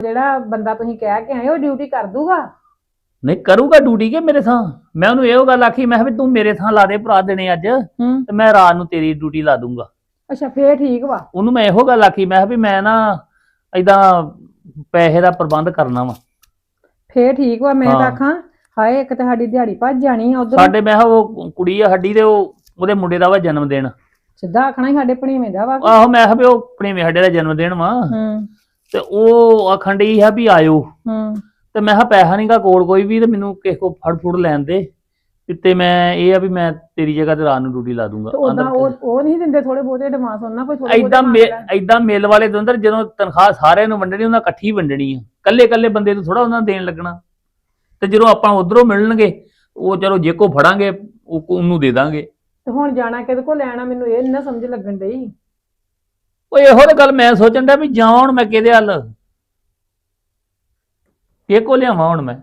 ਜਿਹੜਾ ਬੰਦਾ ਤੁਸੀਂ ਕਹਿ ਕੇ ਆਏ ਉਹ ਡਿਊਟੀ ਕਰ ਦੂਗਾ? ਨਹੀਂ ਕਰੂਗਾ ਡਿਊਟੀ ਕੇ ਮੇਰੇ ਥਾਂ? ਮੈਂ ਉਹਨੂੰ ਇਹੋ ਗੱਲ ਆਖੀ ਮੈਂ ਕਿਹਾ ਵੀ ਤੂੰ ਮੇਰੇ ਥਾਂ ਲਾ ਦੇ ਭਰਾ ਦੇਣੇ ਅੱਜ ਹੂੰ। ਤੇ ਮੈਂ ਰਾਤ ਨੂੰ ਤੇਰੀ ਡਿਊਟੀ ਲਾ ਦੂੰਗਾ। ਅੱਛਾ ਫੇਰ ਠੀਕ ਵਾ। ਉਹਨੂੰ ਮੈਂ ਇਹੋ ਗੱਲ ਆਖੀ ਮੈਂ ਕਿਹਾ ਵੀ ਮੈਂ ਨਾ ਏਦਾਂ ਪੈਸੇ ਦਾ ਪ੍ਰਬੰਧ ਕਰਨਾ ਵਾ। ਫੇਰ ਠੀਕ ਵਾ ਮੈਂ ਤਾਂ ਹਾਂ। ਆਖਾਂ ਹਾਏ ਇੱਕ ਤਾਂ ਸਾਡੀ ਦਿਹਾੜੀ ਭੱਜ ਜਾਣੀ ਆ ਉਧਰ। ਸਾਡੇ ਮੈਂ ਕਿਹਾ ਉਹ ਕੁੜੀ ਆ ਹੱਡੀ ਤੇ ਉਹ ਉਹਦੇ ਮੁੰਡੇ ਦਾ ਵਾ ਜਨਮ ਦਿਨ। ਸਿੱਧਾ ਆਖਣਾ ਹੀ ਸਾਡੇ ਭਣੀਵੇਂ ਦਾ ਵਾ। ਆਹੋ ਮੈਂ ਕਿਹਾ ਵੀ ਉਹ ਆਪਣੇ ਸਾਡੇ ਦਾ ਜਨਮ ਦਿਨ ਵਾ। ਹੂੰ। ਤੇ ਉਹ ਆਖਣ ਡਈ ਆ ਵੀ ਆਇਓ। ਹੂੰ। ਤੇ ਮੈਂ ਕਿਹਾ ਪੈਸਾ ਨਹੀਂਗਾ ਕੋਲ ਕੋਈ ਵੀ ਤੇ ਮੈਨੂੰ ਕਿਸੇ ਕੋ ਫੜ ਫੁੜ ਲੈਣ ਦੇ। ਤੇ ਤੇ ਮੈਂ ਇਹ ਆ ਵੀ ਮੈਂ ਤੇਰੀ ਜਗ੍ਹਾ ਤੇ ਰਾਤ ਨੂੰ ਡਿਊਟੀ ਲਾ ਦੂੰਗਾ। ਤੇ ਉਦਾਂ ਉਹ ਉਹ ਨਹੀਂ ਦਿੰਦੇ ਥੋੜੇ ਬਹੁਤੇ ਐਡਵਾਂਸ ਉਹਨਾਂ ਕੋਈ ਥੋੜੇ ਐਦਾਂ ਐਦਾਂ ਮਿਲ ਵਾਲੇ ਦੇ ਅੰਦਰ ਜਦੋਂ ਤਨਖਾਹ ਸਾਰਿਆਂ ਨੂੰ ਵੰਡਣੀ ਉਹਨਾਂ ਇਕੱਠੀ ਵੰਡਣੀ ਆ। ਕੱਲੇ ਕੱਲੇ ਬੰਦੇ ਨੂੰ ਥੋੜਾ ਉਹਨਾਂ ਦੇਣ ਲੱਗਣਾ। ਤੇ ਜਦੋਂ ਆਪਾਂ ਉਧਰੋਂ ਮਿਲਣਗੇ ਉਹ ਚਲੋ ਜੇ ਕੋ ਫੜਾਂਗੇ ਉਹ ਉਹਨੂੰ ਦੇ ਦਾਂਗੇ। ਤੇ ਹੁਣ ਜਾਣਾ ਕਿਹਦੇ ਕੋਲ ਲੈਣਾ ਮੈਨੂੰ ਇਹ ਨੀ ਨਾ ਸਮਝ ਲੱਗਣ ਡਈ। ਉਹ ਇਹੋ ਤੇ ਗੱਲ ਮੈਂ ਸੋਚਣ ਦਾ ਵੀ ਹੁਣ ਮੈਂ ਕਿਹਦੇ ਹੱਲ। ਇਹ ਕੋ ਲਿਆਵਾਂ ਹੁਣ ਮੈਂ?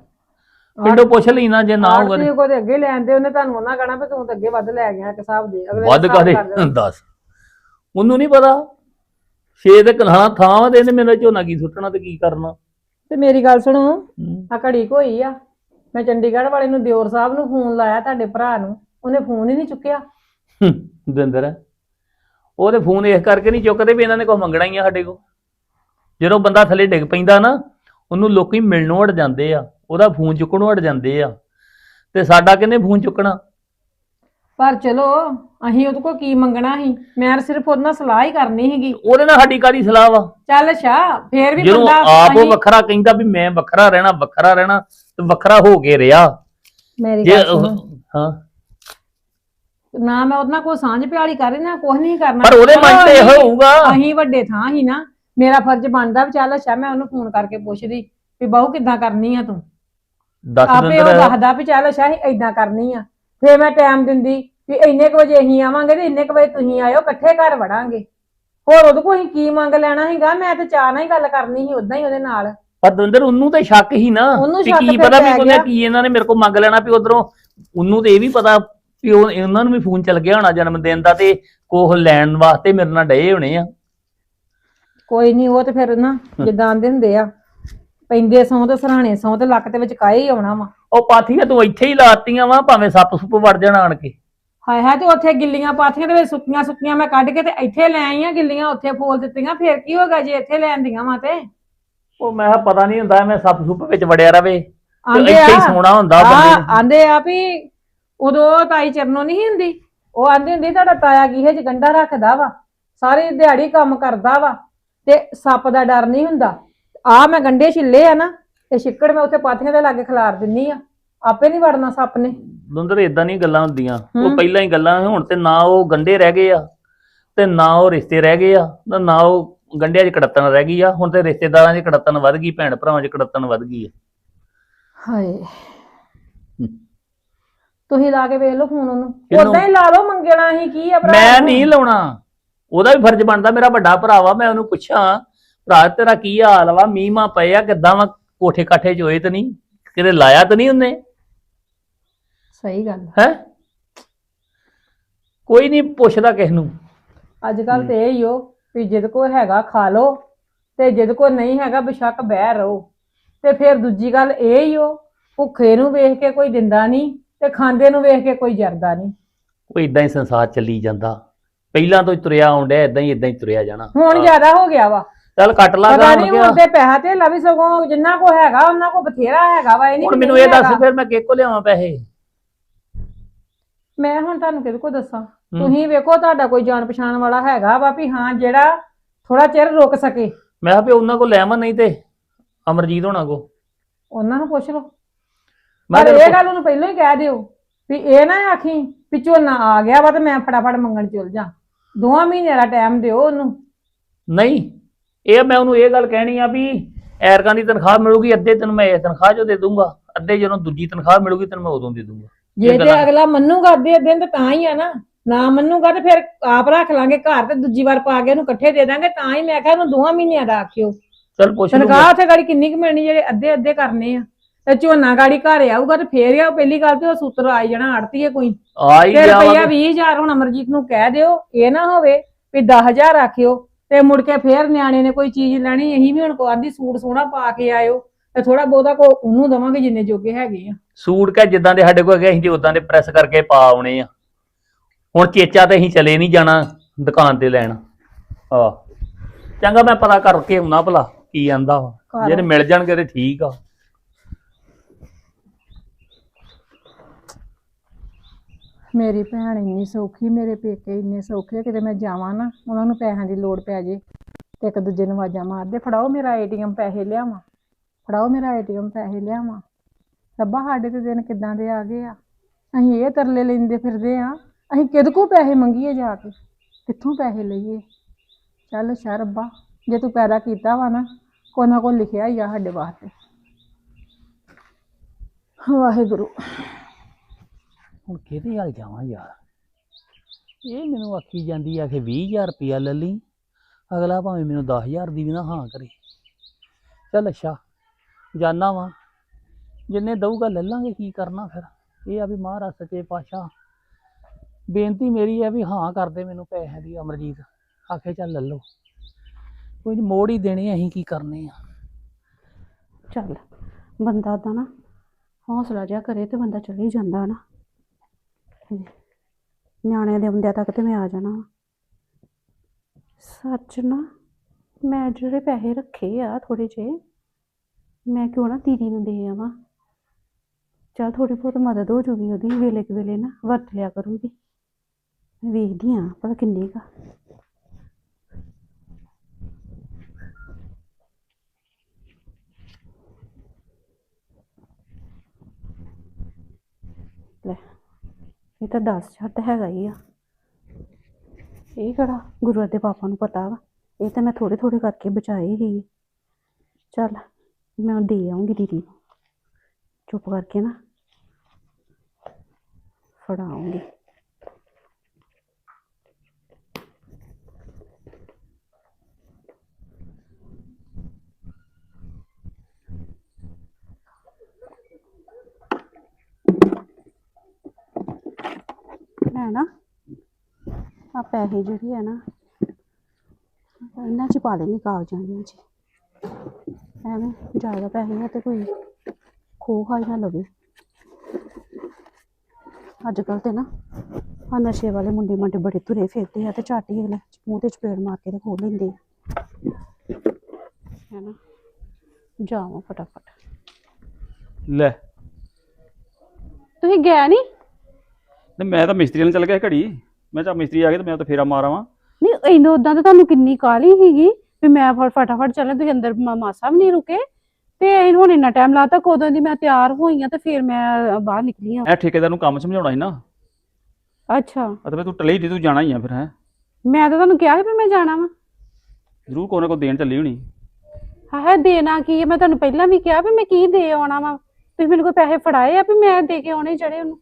ਪਿੰਡੋਂ ਪੁੱਛ ਲੈਣਾ ਜੇ ਨਾ ਹੋਊਗਾ ਤੇ। ਆੜਤੀ ਕੋ ਤੇ ਅੱਗੇ ਲੈਂਦੇ ਉਹਨੇ ਤੁਹਾਨੂੰ ਉਹਨਾਂ ਕਹਣਾ ਵੀ ਤੂੰ ਤਾਂ ਅੱਗੇ ਵੱਧ ਲੈ ਗਿਆ ਇੱਕ ਹਿਸਾਬ ਦੇ ਅਗਲੇ ਵੱਧ ਕਾਦੇ। ਦੱਸ। ਉਹਨੂੰ ਨਹੀਂ ਪਤਾ ਛੇ ਦੇ ਕਨਾਹ ਥਾਂ ਤੇ ਇਹਨੇ ਮੇਰਾ ਝੋਨਾ ਕੀ ਸੁੱਟਣਾ ਤੇ ਕੀ ਕਰਨਾ। ਤੇ ਮੇਰੀ ਗੱਲ ਸੁਣੋ ਹੂੰ। ਆ ਘੜੀ ਕੋਈ ਆ। ਮੈਂ ਚੰਡੀਗੜ੍ਹ ਵਾਲੇ ਨੂੰ ਦਿਓਰ ਸਾਹਿਬ ਨੂੰ ਫੋਨ ਲਾਇਆ ਤੁਹਾਡੇ ਭਰਾ ਨੂੰ ਉਹਨੇ ਫੋਨ ਹੀ ਨਹੀਂ ਚੁੱਕਿਆ। ਦਿੰਦਰ ਉਹਦੇ ਫੋਨ ਇਸ ਕਰਕੇ ਨਹੀਂ ਚੁੱਕਦੇ ਵੀ ਇਹਨਾਂ ਨੇ ਕੁਝ ਮੰਗਣਾ ਹੀ ਆ ਸਾਡੇ ਕੋਲ। ਜਦੋਂ ਬੰਦਾ ਥੱਲੇ ਡਿੱਗ ਪੈਂਦਾ ਨਾ ਉਹਨੂੰ ਲੋਕੀ ਮਿਲਣੋਂ ਹਟ ਜਾਂਦੇ ਆ ਉਹਦਾ ਫੋਨ ਚੁੱਕਣੋਂ ਹਟ ਜਾਂਦੇ ਆ। ਤੇ ਸਾਡਾ ਕਿਹਨੇ ਫੋਨ ਚੁੱਕਣਾ? ਪਰ ਚਲੋ ਅਸੀਂ ਉਹਦੇ ਕੋਲ ਕੀ ਮੰਗਣਾ ਸੀ? ਮੈਂ ਤਾਂ ਸਿਰਫ ਉਹਦੇ ਨਾਲ ਸਲਾਹ ਹੀ ਕਰਨੀ ਸੀਗੀ। ਉਹਦੇ ਨਾਲ ਸਾਡੀ ਕਾਦੀ ਸਲਾਹ ਵਾ? ਚੱਲ ਸ਼ਾ ਫੇਰ ਵੀ ਜਦੋਂ ਬੰਦਾ ਆਪ ਉਹ ਵੱਖਰਾ ਕਹਿੰਦਾ ਵੀ ਮੈਂ ਵੱਖਰਾ ਰਹਿਣਾ ਵੱਖਰਾ ਰਹਿਣਾ ਤੇ ਵੱਖਰਾ ਹੋ ਕੇ ਰਿਹਾ। ਮੇਰੀ ਜੇ ਗੱਲ ਸੁਣੋ। ਹਾਂ। ਨਾ ਮੈਂ ਉਹਦੇ ਨਾਲ ਕੋਈ ਸਾਂਝ ਪਿਆਲੀ ਕਰ ਰਹੀ ਨਾ ਕੁਝ ਨਹੀਂ ਕਰਨਾ। ਪਰ ਉਹਦੇ ਮਨ ਚਲੋ ਇਹੋ ਹੋਊਗਾ। ਅਸੀਂ ਵੱਡੇ ਥਾਂ ਹੀ ਨਾ। ਮੇਰਾ ਫਰਜ਼ ਬਣਦਾ ਵੀ ਚੱਲ ਅੱਛਾ ਮੈਂ ਉਹਨੂੰ ਫੋਨ ਕਰਕੇ ਪੁੱਛਦੀ ਵੀ ਬਾਹੂ ਕਿੱਦਾਂ ਕਰਨੀ ਆ ਤੂੰ? ਦੱਸ ਆਪੇ ਉਹ ਦੱਸਦਾ ਵੀ ਚੱਲ ਅੱਛਾ ਅਸੀਂ ਏਦਾਂ ਕਰਨੀ ਆ। ਫੇਰ ਮੈਂ ਟਾਈਮ ਦਿੰਦੀ ਵੀ ਇੰਨੇ ਕੁ ਵਜੇ ਅਸੀਂ ਆਵਾਂਗੇ ਤੇ ਇੰਨੇ ਕੁ ਵਜੇ ਤੁਸੀਂ ਆਇਓ ਇਕੱਠੇ ਘਰ ਵੜਾਂਗੇ। ਹੋਰ ਉਹਦੇ ਕੋਲ ਅਸੀਂ ਕੀ ਮੰਗ ਲੈਣਾ ਸੀਗਾ? ਮੈਂ ਤੇ ਚਾਹ ਨਾਲ ਹੀ ਗੱਲ ਕਰਨੀ ਸੀ ਉਦਾਂ ਹੀ ਉਹਦੇ ਨਾਲ। ਪਰ ਦਵਿੰਦਰ ਉਹਨੂੰ ਤੇ ਸ਼ੱਕ ਹੀ ਨਾ ਉਹਨੂੰ ਕੀ ਫਿਰ ਪਤਾ ਵੀ ਉਹਨੇ। ਕੀ ਇਹਨਾਂ ਨੇ ਮੇਰੇ ਕੋਲ ਮੰਗ ਲੈਣਾ ਵੀ ਉਧਰੋਂ ਉਹਨੂੰ ਤੇ ਇਹ ਵੀ ਪਤਾ ਵੀ ਉਹ ਇਹਨਾਂ ਨੂੰ ਵੀ ਫੋਨ ਚੱਲ ਗਿਆ ਹੋਣਾ ਜਨਮ ਦਿਨ ਦਾ ਤੇ ਕੋਹ ਲੈਣ ਵਾਸਤੇ ਮੇਰੇ ਨਾਲ ਡਏ ਹੋਣੇ ਆ। ਕੋਈ ਨਹੀਂ ਉਹ ਤੇ ਫਿਰ ਨਾ ਜਿੱਦਾਂ ਆਂਦੇ ਹੁੰਦੇ ਆ ਪੈਂਦੇ ਸੌ ਤੇ ਸਰਾਣੇ ਸੌ ਤੇ ਲੱਕ ਤੇ ਵਿੱਚ ਕਾਏ ਹੀ ਆਉਣਾ ਵਾ। ਉਹ ਪਾਥੀਆਂ ਤੂੰ ਇੱਥੇ ਹੀ ਲਾਤੀਆਂ ਵਾ ਭਾਵੇਂ ਸੱਪ ਸੁੱਪ ਵੜ ਜਾਣ ਆਣ ਕੇ। ਹਾਏ ਹਾਏ ਤੇ ਉੱਥੇ ਗਿੱਲੀਆਂ ਪਾਥੀਆਂ ਦੇ ਵਿੱਚ ਸੁੱਕੀਆਂ ਸੁੱਕੀਆਂ ਮੈਂ ਕੱਢ ਕੇ ਤੇ ਇੱਥੇ ਲੈ ਆਈਆਂ ਗਿੱਲੀਆਂ ਉੱਥੇ ਫੋਲ ਦਿੱਤੀਆਂ ਫੇਰ ਕੀ ਹੋਗਾ ਜੇ ਇੱਥੇ ਲੈ ਆਂਦੀਆਂ ਵਾ ਤੇ? ਉਹ ਮੈਂ ਕਿਹਾ ਪਤਾ ਨਹੀਂ ਹੁੰਦਾ ਮੈਂ ਸੱਪ ਸੁੱਪ ਵਿੱਚ ਵੜਿਆ ਰਵੇ ਤੇ ਆਂਦੇ ਇੱਥੇ ਹੀ ਆ ਸੋਣਾ ਹੁੰਦਾ ਬੰਦੇ ਆ ਨੇ। ਆਂਦੇ ਆ ਵੀ ਉਦੋਂ ਤਾਈ ਚਰਨੋਂ ਨਹੀਂ ਹੁੰਦੀ। ਉਹ ਆਂਦੀ ਹੁੰਦੀ ਤੁਹਾਡਾ ਤਾਇਆ ਗੀਹੇ ਚ ਗੰਡਾ ਰੱਖਦਾ ਵਾ? ਸਾਰੀ ਦਿਹਾੜੀ ਕੰਮ ਕਰਦਾ ਵਾ। ਤੇ ਸੱਪ ਦਾ ਡਰ ਨਹੀਂ ਹੁੰਦਾ। ਆ ਮੈਂ ਗੰਡੇ ਛਿੱਲੇ ਆ ਨਾ ਤੇ ਛਿੱਕੜ ਮੈਂ ਉੱਥੇ ਪਾਥੀਆਂ ਦੇ ਲਾਗੇ ਖਿਲਾਰ ਦਿੰਨੀ ਆ। ਆਪੇ ਨਹੀਂ ਵੜਨਾ ਸੱਪ ਨੇ। ਦੁੰਦਰ ਇਦਾਂ ਨਹੀਂ ਗੱਲਾਂ ਹੁੰਦੀਆਂ। ਉਹ। ਪਹਿਲਾਂ ਹੀ ਗੱਲਾਂ ਹੁਣ ਤੇ ਨਾ ਉਹ ਗੰਡੇ ਰਹਿ ਗਏ ਆ ਤੇ ਨਾ ਉਹ ਰਿਸ਼ਤੇ ਰਹਿ ਗਏ ਆ ਨਾ ਉਹ ਗੰਡਿਆਂ 'ਚ ਕੜਤਨ ਰਹਿ ਗਈ ਆ। ਹੁਣ ਤੇ ਰਿਸ਼ਤੇਦਾਰਾਂ 'ਚ ਕੜਤਨ ਵੱਧ ਗਈ ਭੈਣ ਭਰਾਵਾਂ 'ਚ ਕੜਤਨ ਵੱਧ ਗਈ ਆ। ਹਾਏ। ਤੁਸੀਂ ਲਾ ਕੇ ਵੇਖ ਲਓ ਫੋਨ ਉਹਨੂੰ। ਕਿਹਨੂੰ? ਉਦਾਂ ਹੀ ਲਾ ਲਓ ਮੰਗਣਾ ਹੀ ਕੀ ਆ ਭਰਾ ਮੈਂ? ਨਹੀਂ ਲਾਉਣਾ। ਉਹਦਾ ਵੀ ਫਰਜ਼ ਬਣਦਾ ਮੇਰਾ ਵੱਡਾ ਭਰਾ ਵਾ ਮੈਂ ਉਹਨੂੰ ਪੁੱਛਾਂ ਭਰਾ ਤੇਰਾ ਕੀ ਹਾਲ ਵਾ? ਮੀਂਹ ਪਏ ਆ ਕਿੱਦਾਂ ਵਾ? ਕੋਠੇ ਕਾਠੇ 'ਚ ਹੋਏ ਤੇ ਨਹੀਂ? ਕਿਤੇ ਲਾਇਆ ਤਾਂ ਨਹੀਂ ਉਹਨੇ? ਸਹੀ ਗੱਲ ਹੈ? ਕੋਈ ਨਹੀਂ ਪੁੱਛਦਾ ਕਿਸ ਨੂੰ। ਅੱਜ ਕੱਲ ਤੇ ਇਹ ਹੀ ਹੋ ਵੀ ਜਿਹਦ ਕੋ ਹੈਗਾ ਖਾ ਲੋ ਤੇ ਜਿਹਦ ਕੋ ਨਹੀਂ ਹੈਗਾ ਬੇਸ਼ੱਕ ਬਹਿ ਰਹੋ। ਤੇ ਫਿਰ ਦੂਜੀ ਗੱਲ ਇਹ ਹੀ ਹੋ ਭੁੱਖੇ ਨੂੰ ਵੇਖ ਕੇ ਕੋਈ ਦਿੰਦਾ ਨਹੀਂ। ਤੇ ਖਾਂਦੇ ਨੂੰ ਵੇਖ ਕੇ ਕੋਈ ਜਰਦਾ ਨਹੀਂ। ਕੋਈ ਇਦਾਂ ਹੀ ਸੰਸਾਰ ਚੱਲੀ ਜਾਂਦਾ। ਪਹਿਲਾਂ ਤੋਂ ਹੀ ਤੁਰਿਆ ਆਉਂਦਾ ਇਦਾਂ ਹੀ ਇਦਾਂ ਹੀ ਤੁਰਿਆ ਜਾਣਾ। ਹੁਣ ਜ਼ਿਆਦਾ ਹੋ ਗਿਆ ਵਾ। ਚੱਲ ਕੱਟ ਲਾ ਪਤਾ ਨਹੀਂ ਹੁਣ ਤੇ ਪੈਸਾ ਤੇ ਵੀ ਸਗੋਂ ਜਿੰਨਾ ਕੋ ਹੈਗਾ ਉਹਨਾਂ ਕੋ ਬਥੇਰਾ ਹੈਗਾ ਵਾ ਇਹ ਨਹੀਂ ਹੁਣ ਮੈਨੂੰ ਇਹ ਦੱਸ। ਫਿਰ ਮੈਂ ਕਿਹਕੋ ਲਿਆਵਾਂ ਪੈਸੇ? ਮੈਂ ਹੁਣ ਤੁਹਾਨੂੰ ਕਿਹਦੇ ਕੋ ਦੱਸਾਂ? ਤੁਸੀਂ ਵੇਖੋ ਤੁਹਾਡਾ ਕੋਈ ਜਾਣ ਪਛਾਣ ਵਾਲਾ ਹੈਗਾ ਵਾ ਵੀ ਹਾਂ ਜਿਹੜਾ ਥੋੜਾ ਚਿਰ ਰੁਕ ਸਕੇ। ਮੈਂ ਕਿਹਾ ਵੀ ਉਹਨਾਂ ਕੋਲ ਲੈਵਾਂ ਨਹੀਂ ਤੇ ਅਮਰਜੀਤ ਹੋਣਾ ਕੋ। ਉਹਨਾਂ ਨੂੰ ਪੁੱਛ ਲਓ। ਮੈਂ ਪਰ ਇਹ ਗੱਲ ਉਹਨੂੰ ਪਹਿਲਾਂ ਹੀ ਕਹਿ ਦਿਓ ਵੀ ਇਹ ਨਾ ਆਖੀ ਵੀ ਝੋਨਾ ਆ ਗਿਆ ਵਾ ਤੇ ਮੈਂ ਫਟਾਫਟ ਮੰਗਣ ਚਲ ਜਾ। ਦੋਵਾਂ ਮਹੀਨਿਆਂ ਦਾ ਟਾਈਮ ਦਿਓ ਉਹਨੂੰ। ਨਹੀਂ ਇਹ ਮੈਂ ਉਹਨੂੰ ਇਹ ਗੱਲ ਕਹਿਣੀ ਆ ਵੀ ਐਰਕਾਂ ਦੀ ਤਨਖਾਹ ਮਿਲੂਗੀ ਅੱਧੇ ਤੈਨੂੰ ਮੈਂ ਇਹ ਤਨਖਾਹ ਜੋ ਦੇ ਦੂੰਗਾ ਅੱਧੇ ਜਦੋਂ ਦੂਜੀ ਤਨਖਾਹ ਮਿਲੂਗੀ ਤੈਨੂੰ ਮੈਂ ਉਦੋਂ ਦੇ ਦੂੰਗਾ। ਜੇ ਤੇ ਗੱਲਾਂ- ਅਗਲਾ ਮੰਨੂਗਾ ਅੱਧੇ ਦਿਨ ਤੇ ਤਾਂ ਹੀ ਆ ਨਾ। ਨਾ ਮੰਨੂਗਾ ਤੇ ਫਿਰ ਆਪ ਰੱਖ ਲਾਂਗੇ ਘਰ ਤੇ ਦੂਜੀ ਵਾਰ ਪਾ ਕੇ ਉਹਨੂੰ ਇਕੱਠੇ ਦੇ ਦਾਂਗੇ ਤਾਂ ਹੀ ਮੈਂ ਕਿਹਾ ਉਹਨੂੰ ਦੋਵਾਂ ਮਹੀਨਿਆਂ ਦਾ ਆਖਿਓ। ਚੱਲ ਪੁੱਛ ਲੂੰਗਾ। ਤਨਖਾਹ ਉੱਥੇ ਗਾੜੀ ਕਿੰਨੀ ਕੁ ਮਿਲਣੀ ਜਿਹੜੇ ਅੱਧੇ ਅੱਧੇ ਕਰਨੇ ਆ। ਤੇ ਝੋਨਾ ਗਾੜੀ ਘਰ ਆਊਗਾ ਤੇ ਫੇਰ ਆ ਪਹਿਲੀ ਗੱਲ ਤੇ ਉਹ ਸੂਤਰ ਆਈ ਜਾਣਾ ਆੜਤੀ ਹੈ ਕੋਈ। ਆ ਹੀ ਤੇ ਰੁਪਈਆ ਜਾਵਾਂਗੇ 20000 ਹੁਣ ਅਮਰਜੀਤ ਨੂੰ ਕਹਿ ਦਿਓ ਇਹ ਨਾ ਹੋਵੇ ਵੀ 10000 ਆਖਿਓ ਤੇ ਮੁੜ ਕੇ ਫੇਰ ਨਿਆਣੇ ਨੇ ਕੋਈ ਚੀਜ਼ ਲੈਣੀ ਅਸੀਂ ਵੀ ਹੁਣ ਕੋ ਆਂਦੀ ਸੂਟ ਸੋਹਣਾ ਪਾ ਕੇ ਆਇਓ ਤੇ ਥੋੜਾ ਬਹੁਤਾ ਕੋ ਉਹਨੂੰ ਦਵਾਂਗੇ ਜਿੰਨੇ ਜੋਗੇ ਹੈਗੇ ਆ। ਸੂਟ ਕਾ ਜਿੱਦਾਂ ਦੇ ਸਾਡੇ ਕੋਲ ਹੈਗੇ ਅਸੀਂ ਤੇ ਉਦਾਂ ਦੇ ਪ੍ਰੈਸ ਕਰਕੇ ਪਾ ਆਉਣੇ ਆ। ਹੁਣ ਚੇਚਾ ਤੇ ਅਸੀਂ ਚਲੇ ਨਹੀਂ ਜਾਣਾ ਦੁਕਾਨ ਤੇ ਲੈਣ। ਆ ਚੰਗਾ ਮੈਂ ਪਤਾ ਕਰਕੇ ਆਉਣਾ ਭਲਾ ਕੀ ਆਂਦਾ ਵਾ। ਜੇ ਮਿਲ ਜਾਣਗੇ ਤੇ ਠੀਕ ਆ। ਮੇਰੀ ਭੈਣ ਇੰਨੀ ਸੌਖੀ, ਮੇਰੇ ਪੇਕੇ ਇੰਨੇ ਸੌਖੇ ਕਿਤੇ ਮੈਂ ਜਾਵਾਂ ਨਾ, ਉਹਨਾਂ ਨੂੰ ਪੈਸਿਆਂ ਦੀ ਲੋੜ ਪੈ ਜੇ। ਤੇ ਇੱਕ ਦੂਜੇ ਨੂੰ ਆਵਾਜ਼ਾਂ ਮਾਰਦੇ, ਫੜਾਓ ਮੇਰਾ ਏਟੀਐਮ ਪੈਸੇ ਲਿਆਵਾਂ, ਫੜਾਓ ਮੇਰਾ ਏਟੀਐਮ ਪੈਸੇ ਲਿਆਵਾਂ। ਰੱਬਾ, ਸਾਡੇ ਤੇ ਦਿਨ ਕਿੱਦਾਂ ਦੇ ਆ ਗਏ ਆ? ਅਸੀਂ ਇਹ ਤਰਲੇ ਲੈਂਦੇ ਫਿਰਦੇ ਆ, ਅਸੀਂ ਕਿਹਦੇ ਕੋ ਪੈਸੇ ਮੰਗੀਏ ਜਾ ਕੇ? ਕਿੱਥੋਂ ਪੈਸੇ ਲਈਏ? ਚੱਲ ਸ਼ਾ ਰੱਬਾ, ਜੇ ਤੂੰ ਪੈਦਾ ਕੀਤਾ ਵਾ ਨਾ, ਕੋਈ ਨਾ ਕੋਈ ਲਿਖਿਆ ਹੀ ਆ ਸਾਡੇ ਵਾਸਤੇ। ਵਾਹਿਗੁਰੂ। ਹੁਣ ਕਿਹਦੇ ਹਾਲ ਜਾਵਾਂ ਯਾਰ? ਇਹ ਮੈਨੂੰ ਆਖੀ ਜਾਂਦੀ ਆ ਕਿ 20000 ਰੁਪਇਆ ਲੈ ਲਈ, ਅਗਲਾ ਭਾਵੇਂ ਮੈਨੂੰ 10000 ਦੀ ਵੀ ਨਾ ਹਾਂ ਕਰੇ। ਚੱਲ ਅੱਛਾ, ਜਾਨਾ ਵਾਂ। ਜਿੰਨੇ ਦਊਗਾ ਲੈ ਲਾਂਗੇ, ਕੀ ਕਰਨਾ ਫਿਰ? ਇਹ ਆ ਵੀ ਮਹਾਰਾਜ ਸੱਚੇ ਪਾਤਸ਼ਾਹ। ਬੇਨਤੀ ਮੇਰੀ ਹੈ ਵੀ ਹਾਂ ਕਰਦੇ ਮੈਨੂੰ ਪੈਸਿਆਂ ਦੀ, ਅਮਰਜੀਤ। ਆਖੇ ਚੱਲ ਲੈ ਲਓ। ਕੋਈ ਮੋੜ ਹੀ ਦੇਣੇ ਅਸੀਂ ਕੀ ਕਰਨੇ ਆ। ਚੱਲ, ਬੰਦਾ ਤਾਂ ਨਾ ਹੌਸਲਾ ਜਿਹਾ ਕਰੇ ਤੇ ਬੰਦਾ ਚਲੇ ਜਾਂਦਾ ਨਾ। ਨਿਆਣਿਆਂ ਦੇ ਆਉਂਦਿਆਂ ਤੱਕ ਤੇ ਮੈਂ ਆ ਜਾਣਾ ਵਾ। ਸੱਚ ਨਾ, ਮੈਂ ਜਿਹੜੇ ਪੈਸੇ ਰੱਖੇ ਆ ਥੋੜੇ ਜਿਹੇ, ਮੈਂ ਕਿਉਂ ਨਾ ਦੀਦੀ ਨੂੰ ਦੇ ਆਵਾਂ। ਚੱਲ ਥੋੜੀ ਬਹੁਤ ਮਦਦ ਹੋ ਜੂਗੀ ਉਹਦੀ, ਵੇਲੇ ਕੁ ਵੇਲੇ ਨਾ ਵਰਤ ਲਿਆ ਕਰੂੰਗੀ। ਮੈਂ ਵੇਖਦੀ ਆ ਪਤਾ ਕਿੰਨੇ ਕਾ ਲੈ ਇਹ ਤਾਂ 10 ਹਜ਼ਾਰ ਤਾਂ ਹੈਗਾ ਹੀ ਆ। ਇਹ ਕਿਹੜਾ? ਗੁਰੂ ਦੇ ਪਾਪਾ ਨੂੰ ਪਤਾ ਵਾ। ਇਹ ਤਾਂ ਮੈਂ ਥੋੜੇ ਥੋੜੇ ਕਰਕੇ ਬਚਾਏ ਹੀ। ਚੱਲ, ਮੈਂ ਦੇ ਆਉਂਗੀ ਦੀਦੀ ਨੂੰ। ਚੁੱਪ ਕਰਕੇ ਨਾ। ਫੜਾਉਂਗੀ ਮੈਂ ਨਾ ਆ ਪੈਸੇ ਜਿਹੜੇ ਆ ਨਾ ਇਹਨਾਂ 'ਚ ਪਾ ਦੇਣੀ ਕਾਗਜ਼ਾਂ ਦੇ ਵਿੱਚ ਐਵੇਂ ਜ਼ਿਆਦਾ ਪੈਸੇ ਆ ਤੇ ਕੋਈ ਖੋਹ ਖਾਈ ਨਾ ਲਵੇ। ਅੱਜ ਕੱਲ ਤੇ ਨਾ ਆ ਨਸ਼ੇ ਵਾਲੇ ਮੁੰਡੇ ਮੰਡੇ ਬੜੇ ਤੁਰੇ ਫਿਰਦੇ ਆ ਤੇ ਝੱਟ ਹੀ ਅਗਲੇ ਮੂੰਹ ਤੇ ਚਪੇੜ ਮਾਰ ਕੇ ਤੇ ਲੈਂਦੇ ਆ। ਹੈ ਨਾ? ਜਾਵਾਂ ਫਟਾਫਟ। ਲੈ। ਤੁਸੀਂ ਗਿਆ ਨਹੀਂ ਤੇ ਮੈਂ ਤਾਂ ਮਿਸਤਰੀ ਨਾਲ ਚੱਲ ਗਿਆ ਘੜੀ। ਮੈਂ ਚਾ ਮਿਸਤਰੀ ਆ ਗਏ ਤੇ ਮੈਂ ਤਾਂ ਫੇਰਾ ਮਾਰਾਵਾਂ ਨਹੀਂ ਇਹਨੂੰ ਉਦਾਂ ਤਾਂ ਤੁਹਾਨੂੰ ਕਿੰਨੀ ਕਾਹਲੀ ਸੀਗੀ ਵੀ ਮੈਂ ਫਟ ਫਟਾਫਟ ਚੱਲੇ ਤੁਸੀਂ ਅੰਦਰ ਮ- ਮਾਸਾ ਵੀ ਨਹੀਂ ਰੁਕੇ। ਤੇ ਇਹਨੂੰ ਹੁਣ ਇੰਨਾ ਟਾਈਮ ਲਾਤਾ ਕਦੋਂ ਦੀ ਮੈਂ ਤਿਆਰ ਹੋਈ ਆ ਤੇ ਫਿਰ ਮੈਂ ਬਾਹਰ ਨਿਕਲੀ ਆ। ਐ ਠੇਕੇਦਾਰ ਨੂੰ ਕੰਮ ਸਮਝਾਉਣਾ ਸੀ ਨਾ। ਅੱਛਾ। ਆ ਤੇ ਤੂੰ ਟਲੇ ਹੀ ਤੂੰ ਜਾਣਾ ਹੀ ਆ ਫਿਰ ਹੈ। ਮੈਂ ਤਾਂ ਤੁਹਾਨੂੰ ਕਿਹਾ ਸੀ ਵੀ ਮੈਂ ਜਾਣਾ ਵਾ। ਜ਼ਰੂਰ ਕੋਈ ਨਾ ਕੋਈ ਦੇਣ ਚੱਲੀ ਹੋਣੀ। ਹਾਂ ਦੇਣਾ ਕੀ ਹੈ ਮੈਂ ਤੁਹਾਨੂੰ ਪਹਿਲਾਂ ਵੀ ਕਿਹਾ ਵੀ ਮੈਂ ਕੀ ਦੇ ਆਉਣਾ ਵਾ। ਤੁਸੀਂ ਮੈਨੂੰ ਕੋਈ ਪੈਸੇ ਫੜਾਏ ਆ ਵੀ ਮੈਂ ਦੇ ਕੇ ਆਉਣੇ ਜਿਹੜੇ ਉਹਨੂੰ।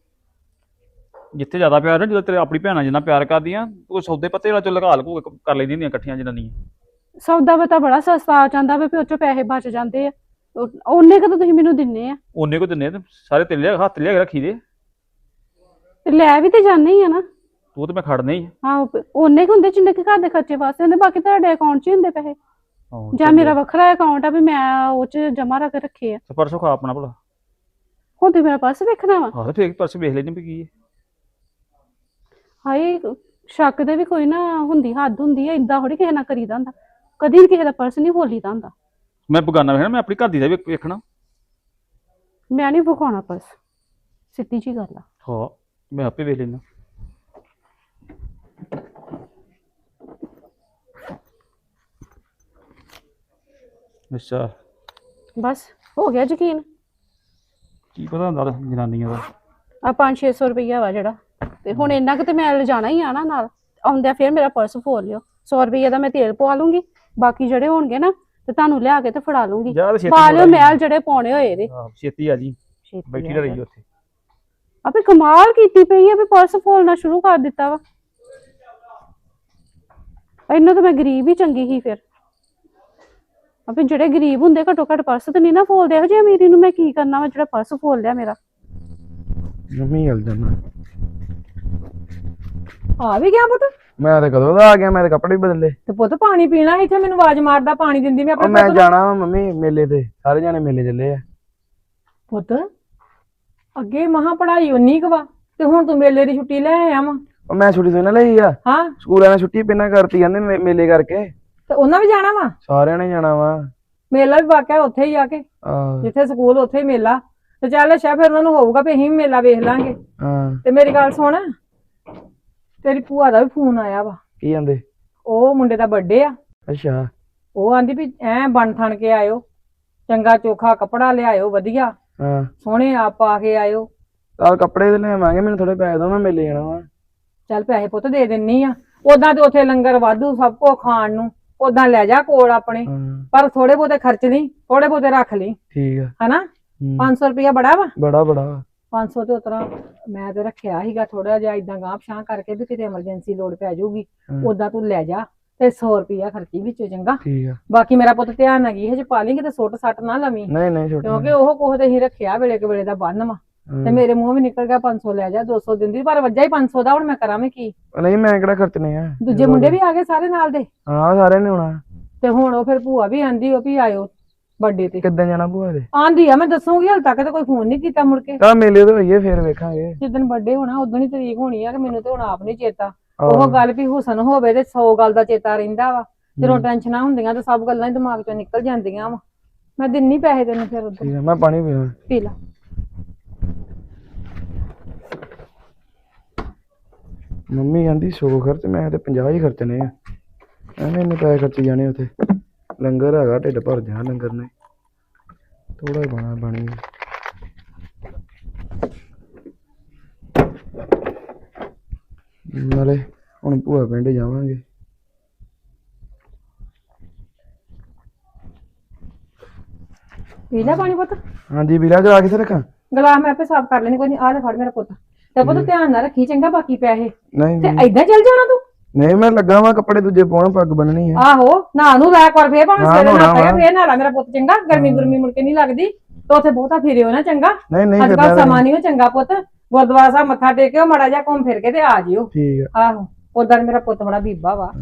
ਜਿੱਥੇ ਜ਼ਿਆਦਾ ਪਿਆਰ ਹੈ ਜਦੋਂ ਤੇਰੇ ਆਪਣੀ ਭੈਣਾਂ ਜਿੰਨਾ ਪਿਆਰ ਕਰਦੀਆਂ ਉਹ ਸੌਦੇ ਪੱਤੇ ਵਾਲਾ ਚੋਂ ਲਗਾ ਲਗੂ ਕਰ ਲੈਂਦੀਆਂ ਹੁੰਦੀਆਂ ਇਕੱਠੀਆਂ ਜਨਾਨੀਆਂ। ਸੌਦਾ ਬਤਾ ਬੜਾ ਸਸਤਾ ਆ ਜਾਂਦਾ ਵਾ ਵੀ ਉਹ ਚੋਂ ਪੈਸੇ ਬਚ ਜਾਂਦੇ ਆ। ਉਹ- ਉਹਨੇ ਕਦੋਂ ਤੁਸੀਂ ਮੈਨੂੰ ਦਿੰਨੇ ਆ? ਉਹਨੇ ਕੋ ਦਿੰਨੇ ਆ ਤੇ ਸਾਰੇ ਤੇਰੇ ਲਿਆ ਹੱਥ ਲਿਆ ਕੇ ਰੱਖੀ ਦੇ। ਤੇ ਲੈ ਵੀ ਤੇ ਜਾਂਦੇ ਹੀ ਆ ਨਾ। ਤੂੰ ਤੇ ਮੈਂ ਖੜਨੇ ਹੀ ਹਾਂ ਉਹਨੇ ਕੁ ਹੁੰਦੇ ਜਿੰਨੇ ਕਿ ਘਰ ਦੇ ਖਰਚੇ ਵਾਸਤੇ ਹੁੰਦੇ ਬਾਕੀ ਤੁਹਾਡੇ ਅਕਾਊਂਟ 'ਚ ਹੀ ਹੁੰਦੇ ਪੈਸੇ। ਹਾਂ, ਜਾਂ ਮੇਰਾ ਵੱਖਰਾ ਅਕਾਊਂਟ ਆ ਵੀ ਮੈਂ ਉਹ 'ਚ ਜਮਾ ਰੱਖ ਰੱਖੇ ਆ। ਤੇ ਪਰਸੋਂ ਖਾ ਆਪਣਾ ਭਲਾ। ਹੁਣ ਤੁਸੀਂ ਮੇਰਾ ਪਰਸ ਵੇਖਣਾ ਵਾ। ਹਾਂ ਤੇ ਫੇਰ ਪਰਸ ਵੇਖ ਲੈਣੀ ਵੀ ਕੀ ਹੈ ਹਾਏ ਸ਼ੱਕ ਦੇ ਵੀ ਕੋਈ ਨਾ ਹੁੰਦੀ ਹੱਦ ਹੁੰਦੀ ਹੈ ਇਦਾਂ ਥੋੜੀ ਕਿਸੇ ਨਾਲ ਕਰੀਦਾ ਹੁੰਦਾ। ਕਦੀ ਵੀ ਕਿਸੇ ਦਾ ਪਰਸ ਨਹੀਂ ਖੋਲੀਦਾ ਹੁੰਦਾ। ਮੈਂ ਬਗਾਨਾ ਵੇਖਣਾ ਮੈਂ ਆਪਣੀ ਘਰ ਦੀ ਦਾ ਵੀ ਵੇਖਣਾ। ਮੈਂ ਨਹੀਂ ਵਿਖਾਉਣਾ ਪਰਸ ਸਿੱਧੀ ਜੀ ਗੱਲ ਆ। ਹਾਂ ਮੈਂ ਆਪੇ ਵੇਖ ਲੈਣਾ ਅੱਛਾ। ਬਸ ਹੋ ਗਿਆ ਯਕੀਨ? ਕੀ ਪਤਾ ਹੁੰਦਾ ਜਨਾਨੀਆਂ ਦਾ। ਆ 5-600 ਰੁਪਈਆ ਵਾ ਜਿਹੜਾ। ਤੇ ਹੁਣ ਇੰਨਾ ਕੁ ਤੇ ਮੈਂ ਲਿਜਾਣਾ ਹੀ ਆ ਨਾ ਨਾਲ ਆਉਂਦਿਆਂ ਫਿਰ ਮੇਰਾ ਪਰਸ ਫੋਲ ਲਿਓ। 100 ਰੁਪਈਆ ਦਾ ਮੈਂ ਤੇਲ ਪਵਾ ਲੂੰਗੀ ਬਾਕੀ ਜਿਹੜੇ ਹੋਣਗੇ ਨਾ ਤੇ ਤੁਹਾਨੂੰ ਲਿਆ ਕੇ ਤੇ ਫੜਾ ਲੂੰਗੀ। ਛੇਤੀ ਪਾ ਲਿਓ। ਮੈਲ ਜਿਹੜੇ ਪਾਉਣੇ ਹੋਏ ਇਹਦੇ। ਹਾਂ, ਛੇਤੀ ਆ ਜੀ। ਛੇਤੀ ਬੈਠੀ ਨਾ। ਰਹੀ ਉੱਥੇ। ਆਪੇ ਕਮਾਲ ਕੀਤੀ ਪਈ ਆ ਵੀ ਪਰਸ ਫੋਲਣਾ ਸ਼ੁਰੂ ਕਰ ਦਿੱਤਾ ਵਾ। ਇਹਨਾਂ ਤਾਂ ਮੈਂ ਗਰੀਬ ਹੀ ਚੰਗੀ ਸੀ ਫਿਰ। ਆਪੇ ਜਿਹੜੇ ਗਰੀਬ ਹੁੰਦੇ ਘੱਟੋ ਘੱਟ ਪਰਸ ਤੇ ਨਹੀਂ ਨਾ ਫੋਲਦੇ। ਇਹੋ ਜਿਹੇ ਅਮੀਰੀ ਨੂੰ ਮੈਂ ਕੀ ਕਰਨਾ ਵਾ ਜਿਹੜਾ ਪਰਸ ਫੋਲ ਲਿਆ ਮੇਰਾ? ਮੰਮੀ ਹਲ ਜਾਣਾ ਆ ਵੀ ਗਿਆ ਪੁੱਤ? ਮੈਂ ਤਾਂ ਕਦੋਂ ਦਾ ਆ ਗਿਆ ਮੈਂ ਤਾਂ ਕੱਪੜੇ ਬਦਲੇ। ਤੇ ਪੁੱਤ ਪਾਣੀ ਪੀਣਾ ਇੱਥੇ ਮੈਨੂੰ ਆਵਾਜ਼ ਮਾਰਦਾ ਪਾਣੀ ਦਿੰਦੀ ਮੈਂ ਆਪਣੇ ਮੈਂ ਪੁੱਤ ਨੂੰ। ਜਾਣਾ ਵਾ ਮੰਮੀ ਮੇਲੇ ਤੇ। ਸਾਰੇ ਜਾਣੇ ਮੇਲੇ ਚੱਲੇ ਆ। ਪੁੱਤ ਅੱਗੇ ਮਹਾ ਪੜ੍ਹਾਈ ਉਨੀ ਕੁ ਵਾ ਤੇ ਹੁਣ ਤੂੰ ਮੇਲੇ ਦੀ ਛੁੱਟੀ ਲੈ ਆਇਆ ਵਾ। ਉਹ ਮੈਂ ਛੁੱਟੀ ਤੋਂ ਨਾ ਲਈ ਆ। ਹਾਂ। ਸਕੂਲਾਂ ਨੇ ਛੁੱਟੀ ਪਹਿਲਾਂ ਕਰਤੀ ਜਾਂਦੇ ਮੇ- ਮੇਲੇ ਕਰਕੇ। ਤੇ ਉਹਨਾਂ ਵੀ ਜਾਣਾ ਵਾ? ਸਾਰਿਆਂ ਨੇ ਜਾਣਾ ਵਾ। ਮੇਲਾ ਵੀ ਵਾਕਿਆ ਉੱਥੇ ਹੀ ਆ ਕੇ। ਆਹ, ਜਿੱਥੇ ਸਕੂਲ ਉੱਥੇ ਹੀ ਮੇਲਾ। ਤੇ ਚੱਲ ਅੱਛਾ ਫਿਰ ਉਹਨਾਂ ਨੂੰ ਹੋਊਗਾ ਵੀ ਅਸੀਂ ਵੀ ਮੇਲਾ ਵੇਖ ਲਾਂਗੇ। ਹਾਂ। ਤੇ ਮੇਰੀ ਗੱਲ ਸੁਣ ਤੇਰੀ ਭੂਆ ਦਾ ਵੀ ਫੋਨ ਆਇਆ ਵਾ। ਕੀ ਜਾਂਦੇ ਉਹ ਮੁੰਡੇ ਦਾ ਬਰਥਡੇ ਆ। ਅੱਛਾ। ਉਹ ਆਂਦੀ ਵੀ ਐ ਬਣ ਥਣ ਕੇ ਆਇਓ। ਚੰਗਾ ਚੋਖਾ ਕੱਪੜਾ ਲਿਆਇਓ ਵਧੀਆ। ਹਾਂ। ਸੋਹਣੇ ਆਪ ਪਾ ਕੇ ਆਇਓ। ਚੱਲ ਕੱਪੜੇ ਤੇ ਲੈਵਾਂਗੇ ਮੈਨੂੰ ਥੋੜੇ ਪੈਸੇ ਦੋ ਮੈਂ ਮੇਲੇ ਜਾਣਾ ਵਾ। ਚੱਲ ਪੈਸੇ ਪੁੱਤ ਦੇ ਦਿੰਨੀ ਆ। ਉਦਾਂ ਤੇ ਉੱਥੇ ਲੰਗਰ ਵਾਧੂ ਸਭ ਕੋ ਖਾਣ ਨੂੰ। ਉਦਾਂ ਲੈ ਜਾ ਕੋਲ ਆਪਣੇ। ਹਾਂ। ਪਰ ਥੋੜੇ ਬਹੁਤੇ ਖਰਚ ਲਈ ਥੋੜੇ ਬਹੁਤੇ ਰੱਖ ਲਈ। ਠੀਕ ਆ। ਹਨਾ? ਹੂੰ, 500 ਰੁਪਇਆ ਬੜਾ ਵਾ। ਬੜਾ ਬੜਾ। 500 ਤੇ ਉਤਰਾ ਮੈਂ ਤੇ ਰੱਖਿਆ ਸੀਗਾ ਥੋੜਾ ਜਿਹਾ ਇਦਾਂ ਗਾਂਹ ਪਛਾਂ ਕਰਕੇ ਵੀ ਕਿਤੇ ਐਮਰਜੈਂਸੀ ਲੋੜ ਪੈ ਜਾਊਗੀ। ਉਦਾਂ ਤੂੰ ਲੈ ਜਾ ਤੇ 100 ਰੁਪਇਆ ਖਰਚੀ ਵਿੱਚੋਂ ਚੰਗਾ। ਠੀਕ ਆ। ਬਾਕੀ ਮੇਰਾ ਪੁੱਤ ਧਿਆਨ ਨਾ ਗਈ ਹਜੇ ਪਾ ਲਈ ਕਿਤੇ ਸੁੱਟ ਸੱਟ ਨਾ ਲਵੀਂ। ਨਹੀਂ ਨਹੀਂ ਛੋਟਾ ਕਿਉਂਕਿ ਉਹ ਕੋਹ ਤੇ ਹੀ ਰੱਖਿਆ ਵੇਲੇ ਕੇ ਵੇਲੇ ਦਾ ਬੰਨ ਵਾ। ਤੇ ਮੇਰੇ ਮੂੰਹ ਵੀ ਨਿਕਲ ਗਿਆ 500 ਲੈ ਜਾ 200 ਦਿੰਦੀ ਪਰ ਵੱਜਾ ਹੀ 500 ਦਾ ਹੁਣ ਮੈਂ ਕਰਾਂ ਮੈਂ ਕੀ? ਨਹੀਂ ਮੈਂ ਕਿਹੜਾ ਖਰਚਨੇ ਆ? ਦੂਜੇ ਮੁੰਡੇ ਵੀ। ਆ ਗਏ ਸਾਰੇ ਨਾਲ ਦੇ? ਹਾਂ ਸਾਰਿਆਂ ਨੇ ਆਉਣਾ। ਤੇ ਹੁਣ ਉਹ ਫਿਰ ਭੂਆ ਵੀ ਆਂਦੀ ਉਹ ਵੀ ਆਇਓ। ਬਰਥਡੇ ਤੇ। ਕਿੱਦਾਂ ਜਾਣਾ ਭੂਆ ਦੇ? ਆਂਦੀ ਆ ਮੈਂ ਦੱਸੂਗੀ ਹਾਲ ਤੱਕ ਤੇ ਕੋਈ ਫੋਨ ਨਹੀਂ ਕੀਤਾ ਮੁੜ ਕੇ। ਤਾਂ ਮੇਲੇ ਤੇ ਹੋਈਏ ਫੇਰ ਵੇਖਾਂਗੇ। ਜਿੱਦਣ ਬਰਥਡੇ ਹੋਣਾ ਉਦੋਂ ਹੀ ਤਰੀਕ ਹੋਣੀ ਆ ਕਿ ਮੈਨੂੰ ਤੇ ਹੁਣ ਆਪ ਨਹੀਂ ਚੇਤਾ। ਉਹ ਗੱਲ ਵੀ ਹੁਸਨ ਹੋਵੇ ਤੇ 100 ਗੱਲ ਦਾ ਚੇਤਾ ਰਹਿੰਦਾ ਵਾ। ਜਦੋਂ ਟੈਨਸ਼ਨਾਂ ਹੁੰਦੀਆਂ ਤੇ ਸਭ ਗੱਲਾਂ ਹੀ ਦਿਮਾਗ ਚੋਂ ਨਿਕਲ ਜਾਂਦੀਆਂ ਵਾ। ਮੈਂ ਦਿੰਨੀ ਪੈਸੇ ਤੈਨੂੰ ਫਿਰ ਉਦੋਂ। ਠੀਕ ਆ ਮੈਂ ਪਾਣੀ ਪੀਣਾ ਪੀ ਲਾ। ਮੰਮੀ ਕਹਿੰਦੀ 100 ਖਰਚ ਮੈਂ ਤੇ 50 ਹੀ ਖਰਚਨੇ ਆ। ਐਵੇਂ ਇੰਨੇ ਪੈਸੇ ਖਰਚੀ ਜਾਣੇ ਉਥੇ। ਲੰਗਰ ਹੈਗਾ ਢਿੱਡ ਭਰ ਜਾਣਾ ਲੰਗਰ ਨੇ। ਥੋੜਾ ਹੀ ਬਣਾ ਬਣੀ ਨਾਲੇ ਹੁਣ ਭੂਆ ਪਿੰਡ ਜਾਵਾਂਗੇ। ਪੀ ਲੈ ਪਾਣੀ ਪੁੱਤ। ਹਾਂਜੀ ਵੀਰਾ ਜਰਾ ਕਿੱਥੇ ਰੱਖਾਂ? ਗਲਾਸ ਮੈਂ ਆਪੇ ਸਾਫ਼ ਕਰ ਲੈਣੀ ਕੋਈ ਨਹੀਂ ਆ ਲੈ ਫੜ ਮੇਰਾ ਪੁੱਤ। ਤੇ ਪੁੱਤ ਧਿਆਨ ਨਾਲ ਰੱਖੀ ਚੰਗਾ ਬਾਕੀ ਪੈਸੇ। ਨਹੀਂ ਤੇ। ਐਦਾਂ ਚੱਲ ਜਾਣਾ ਤੂੰ? ਨਹੀਂ ਮੈਂ ਲੱਗਾ ਵਾਂ ਕੱਪੜੇ ਦੂਜੇ ਪਾਉਣ ਪੱਗ ਬੰਨਣੀ ਆ। ਆਹੋ ਨਾ ਨੂੰ ਲੈ ਕਰ ਫੇਰ ਭਾਵੇਂ ਸਵੇਰੇ ਨਾ ਨਹਾਉਣਾ ਪਿਆ ਵਾ। ਫੇਰ ਨਾ ਲਾ ਮੇਰਾ ਪੁੱਤ ਚੰਗਾ ਗਰਮੀ ਗੁਰਮੀ ਮੁੜ ਕੇ ਨਹੀਂ ਲੱਗਦੀ ਤੇ ਉੱਥੇ ਬਹੁਤਾ ਫਿਰਿਓ ਨਾ ਚੰਗਾ। ਨਹੀਂ ਨਹੀਂ ਅੱਜ ਫਿਰ ਕੱਲ ਸਮਾਂ ਨਹੀਂ ਉਹ ਚੰਗਾ ਪੁੱਤ ਗੁਰਦੁਆਰਾ ਸਾਹਿਬ ਮੱਥਾ ਟੇਕਿਓ ਮੜਾ ਜਾ ਘੁੰਮ ਫਿਰ ਕੇ ਤੇ ਆ ਜਿਓ। ਠੀਕ ਆ। ਆਹੋ ਉਦਾਂ ਮੇਰਾ ਪੁੱਤ ਬੜਾ ਬੀਬਾ ਵਾ।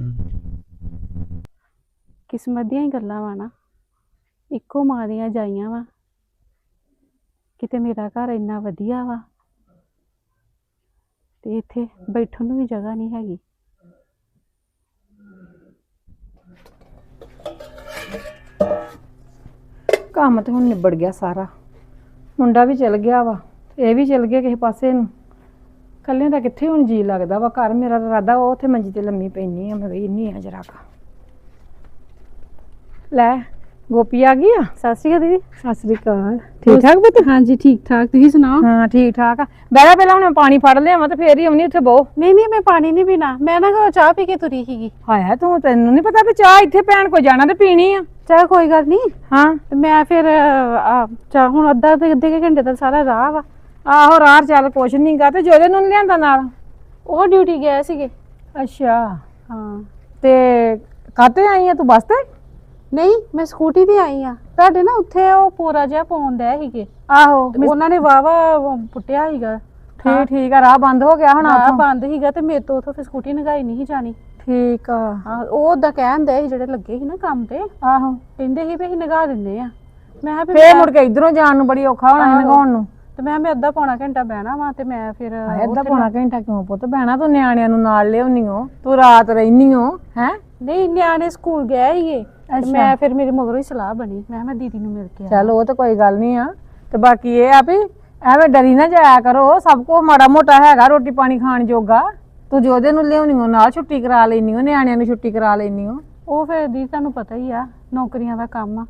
ਕਿਸਮਤ ਦੀਆਂ ਹੀ ਗੱਲਾਂ ਵਾ ਨਾ। ਇੱਕੋ ਮਾਂ ਦੀਆਂ ਜਾਈਆਂ ਵਾ। ਕਿਤੇ ਮੇਰਾ ਘਰ ਇੰਨਾ ਵਧੀਆ ਵਾ। ਤੇ ਇੱਥੇ ਬੈਠਣ ਨੂੰ ਵੀ ਜਗ੍ਹਾ ਨਹੀਂ ਹੈਗੀ। ਕੰਮ ਤੇ ਹੁਣ ਨਿਬੜ ਗਿਆ ਸਾਰਾ। ਮੁੰਡਾ ਵੀ ਚਲ ਗਿਆ ਵਾ, ਇਹ ਵੀ ਚਲ ਗਿਆ ਕਿਸੇ ਪਾਸੇ ਨੂੰ। ਕੱਲੇ ਦਾ ਕਿੱਥੇ ਹੁਣ ਜੀ ਲੱਗਦਾ ਵਾ? ਘਰ ਮੇਰਾ ਇਰਾਦਾ ਉਹ ਉੱਥੇ ਮੰਜੀ ਤੇ ਲੰਮੀ ਪੈਣੀ ਆ, ਮੈਂ ਵੀ ਇੰਨੀ ਆ ਜਰਾ ਕਾ। ਲੈ ਗੋਪੀ ਆ ਗਈ ਆ? ਸਤਿ ਸ਼੍ਰੀ ਅਕਾਲ ਦੀਦੀ। ਸਤਿ ਸ੍ਰੀ ਅਕਾਲ। ਠੀਕ ਠਾਕ ਪੁੱਤ? ਹਾਂਜੀ ਠੀਕ ਠਾਕ। ਤੁਸੀਂ ਸੁਣਾਓ? ਹਾਂ ਠੀਕ ਠਾਕ ਆ। ਜਾ ਪਹਿਲਾਂ ਹੁਣ ਮੈਂ ਪਾਣੀ ਫੜ ਲਿਆਵਾਂ ਤੇ ਫੇਰ ਹੀ ਆਉਣੀ ਉੱਥੇ ਬਹੁ। ਨਹੀਂ ਨਹੀਂ ਮੈਂ ਪਾਣੀ ਨਹੀਂ ਪੀਣਾ। ਮੈਂ ਨਾ ਘਰੋਂ ਚਾਹ ਪੀ ਕੇ ਤੁਰੀ ਸੀਗੀ। ਹਾਇਆ ਤੂੰ ਤੈਨੂੰ ਨਹੀਂ ਪਤਾ ਵੀ ਚਾਹ ਇੱਥੇ ਭੈਣ ਕੋ ਜਾਣਾ ਤੇ ਪੀਣੀ ਆ। ਚਾਹ ਕੋਈ ਗੱਲ ਨਹੀਂ ਹਾਂ। ਤੇ ਮੈਂ ਫਿਰ ਆ, ਚਾਹ ਹੁਣ ਅੱਧਾ ਤੇ ਅੱਧੇ ਕੁ ਘੰਟੇ ਦਾ ਸਾਰਾ ਰਾਹ ਵਾ। ਆਹੋ ਰਾਹ ਚੱਲ ਕੁਛ ਨਹੀਂ ਗਾ ਤੇ ਜੋਦੇ ਨੂੰ ਨੀ ਲਿਆਂਦਾ ਨਾਲ? ਉਹ ਡਿਊਟੀ ਗਏ ਸੀਗੇ। ਅੱਛਾ। ਹਾਂ। ਤੇ ਕਾਤੇ ਆਈ ਆ ਤੂੰ ਬੱਸ ਤੇ? ਨਹੀਂ ਮੈਂ ਸਕੂਟੀ ਤੇ ਆਈ ਆ। ਤੁਹਾਡੇ ਨਾ ਉੱਥੇ ਉਹ ਪੂਰਾ ਜਿਹਾ ਪਾਉਂਦਾ ਸੀਗੇ। ਆਹੋ। ਤੇ ਉਹਨਾਂ ਨੇ ਵਾਵਾ ਪੁੱਟਿਆ ਸੀਗਾ। ਠੀਕ ਠੀਕ ਆ ਰਾਹ ਬੰਦ ਹੋ ਗਿਆ ਹੁਣ ਉੱਥੋਂ। ਬੰਦ ਸੀਗਾ ਤੇ ਮੇਰੇ ਤੋਂ ਉਥੋਂ ਫਿਰ ਸਕੂਟੀ ਨਗਾਈ ਨਹੀਂ ਜਾਣੀ। ਠੀਕ ਆ। ਉਹ ਉਦਾਂ ਕਹਿੰਦੇ ਸੀ ਜਿਹੜੇ ਲੱਗੇ ਸੀ ਨਾ ਕੰਮ ਤੇ। ਆਹੋ। ਕਹਿੰਦੇ ਸੀ ਵੀ ਅਸੀਂ ਨਗਾ ਦਿੰਦੇ ਆ। ਮੈਂ ਕਿਹਾ ਵੀ ਫੇਰ ਮੁੜ ਕੇ ਇਧਰੋਂ ਜਾਣ ਨੂੰ ਬੜੀ ਔਖਾ ਹੋਣਾ ਸੀ ਲਗਾਉਣ ਨੂੰ। ਤੇ ਮੈਂ ਮੈਂ ਅੱਧਾ ਪੌਣਾ ਘੰਟਾ ਬਹਿਣਾ ਵਾ ਤੇ ਮੈਂ ਫਿਰ ਅੱਧਾ ਪੌਣਾ ਘੰਟਾ ਕਿਉਂ ਪੁੱਤ? ਬਹਿਣਾ ਤੂੰ ਨਿਆਣਿਆਂ ਨੂੰ ਨਾਲ ਲਿਆਉਣੀਓ ਤੂੰ ਰਾਤ ਰਹਿਨੀਓ ਹੈ? ਨਹੀਂ ਨਿਆਣੇ ਸਕੂਲ ਗਏ ਸੀਗੇ ਤੇ ਅੱਛਾ। ਮੈਂ ਫਿਰ ਮੇਰੇ ਮਗਰੋਂ ਹੀ ਸਲਾਹ ਬਣੀ। ਮੈਂ ਕਿਹਾ ਮੈਂ ਦੀਦੀ ਨੂੰ ਮਿਲ ਕੇ ਆ ਚੱਲ ਉਹ ਤਾਂ ਕੋਈ ਗੱਲ ਨਹੀਂ ਆ। ਤੇ ਬਾਕੀ ਇਹ ਆ ਵੀ ਐਵੇਂ ਡਰੀ ਨਾ ਜਾਇਆ ਕਰੋ। ਸਭ ਕੋ ਮਾੜਾ ਮੋਟਾ ਹੈਗਾ ਰੋਟੀ ਪਾਣੀ ਖਾਣ ਜੋਗਾ। ਤੂੰ ਜੋਦੇ ਨੂੰ ਲਿਆਉਣੀਓ ਨਾਲ ਛੁੱਟੀ ਕਰਾ ਲੈਣੀਓ ਨਿਆਣਿਆਂ ਨੂੰ ਛੁੱਟੀ ਕਰਾ ਲੈਣੀਓ। ਉਹ ਫਿਰ ਦੀ ਤੁਹਾਨੂੰ ਪਤਾ ਹੀ ਆ ਨੌਕਰੀਆਂ ਦਾ ਕੰਮ ਆ।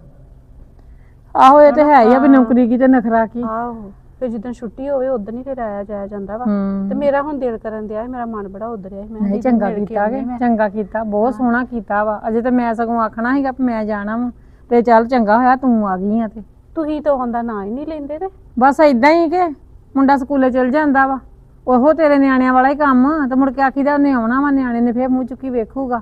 ਆਹੋ ਇਹ ਤੇ ਹੈ ਹੀ ਆ ਵੀ ਨੌਕਰੀ ਕੀ ਤੇ ਨਖਰਾ ਕੀ। ਆਹੋ। ਫਿਰ ਜਿੱਦਣ ਛੁੱਟੀ ਹੋਵੇ ਉਦੋਂ ਹੀ ਫਿਰ ਆਇਆ ਜਾਇਆ ਜਾਂਦਾ ਵਾ। ਹੂੰ। ਤੇ ਮੇਰਾ ਹੁਣ ਦਿਲ ਕਰਨ ਦਿਆ ਮੇਰਾ ਮਨ ਬੜਾ ਉਧਰ ਰਿਹਾ ਸੀ। ਮੈਂ ਨਹੀਂ ਚੰਗਾ ਕੀਤਾ ਆਉਂਦੀ ਕਿ। ਚੰਗਾ ਕੀਤਾ ਬਹੁਤ ਸੋਹਣਾ ਕੀਤਾ ਵਾ। ਅਜੇ ਤਾਂ ਮੈਂ ਸਗੋਂ ਆਖਣਾ ਸੀਗਾ ਵੀ ਮੈਂ ਜਾਣਾ ਵਾ। ਤੇ ਚੱਲ ਚੰਗਾ ਹੋਇਆ ਤੂੰ ਆ ਗਈ ਆ ਤੇ। ਤੁਸੀਂ ਤਾਂ ਹੁੰਦਾ ਨਾਂ ਹੀ ਨਹੀਂ ਲੈਂਦੇ ਤੇ। ਬਸ ਇਦਾਂ ਹੀ ਕਿ ਮੁੰਡਾ ਸਕੂਲੇ ਚਲ ਜਾਂਦਾ ਵਾ। ਉਹੋ ਤੇਰੇ ਨਿਆਣਿਆਂ ਵਾਲਾ ਹੀ ਕੰਮ ਤੇ ਮੁੜ ਕੇ ਆਖੀਦਾ ਉਹਨੇ ਆਉਣਾ ਵਾ ਨਿਆਣੇ ਨੇ ਫੇਰ ਮੂੰਹ ਚੁੱਕੀ ਵੇਖੂਗਾ।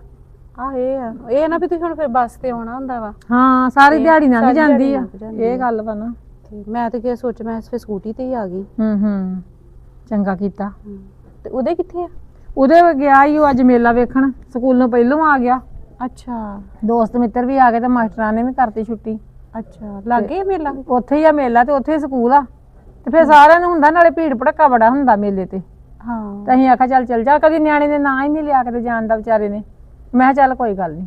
ਆਹ ਇਹ ਆ। ਇਹ ਨਾ ਵੀ ਤੁਸੀਂ ਹੁਣ ਫਿਰ ਬੱਸ ਤੇ ਆਉਣਾ ਹੁੰਦਾ ਵਾ। ਹਾਂ ਸਾਰੀ ਦਿਹਾੜੀ ਲੰਘ ਸਾਰੀ ਜਾਂਦੀ ਦਿਹਾੜੀ ਆ। ਲੰਘ ਜਾਂਦੀ ਇਹ ਗੱਲ ਵਾ ਨਾ। ਤੇ ਮੈਂ ਤਾਂ ਕੀ ਸੋਚ ਮੈਂ ਫਿਰ ਸਕੂਟੀ ਤੇ ਹੀ ਆ ਗਈ। ਹੂੰ ਹੂੰ ਚੰਗਾ ਕੀਤਾ। ਤੇ ਉਹਦੇ ਕਿੱਥੇ ਆ? ਉਹਦੇ ਗਿਆ ਹੀ ਉਹ ਅੱਜ ਮੇਲਾ ਵੇਖਣ ਸਕੂਲੋਂ ਪਹਿਲੋਂ ਆ ਗਿਆ। ਅੱਛਾ। ਦੋਸਤ ਮਿੱਤਰ ਵੀ ਆ ਗਏ ਤੇ ਮਾਸਟਰਾਂ ਨੇ ਵੀ ਕਰਤੀ ਛੁੱਟੀ। ਅੱਛਾ ਲੱਗੇ ਮੇਲਾ? ਉੱਥੇ ਹੀ ਆ ਮੇਲਾ ਤੇ ਉੱਥੇ ਹੀ ਸਕੂਲ ਆ। ਤੇ ਫਿਰ ਸਾਰਿਆਂ ਨੂੰ ਹੁੰਦਾ ਨਾਲੇ ਭੀੜ ਭੜੱਕਾ ਬੜਾ ਹੁੰਦਾ ਮੇਲੇ ਤੇ। ਹਾਂ। ਤੇ ਅਸੀਂ ਆਖਿਆ ਚੱਲ ਚੱਲ ਜਾ ਕਦੀ ਨਿਆਣੇ ਨੇ ਨਾਂ ਹੀ ਨਹੀਂ ਲਿਆ ਕੇ ਜਾਣ ਦਾ ਵਿਚਾਰੇ ਨੇ। ਮੈਂ ਕਿਹਾ ਚੱਲ ਕੋਈ ਗੱਲ ਨਹੀਂ।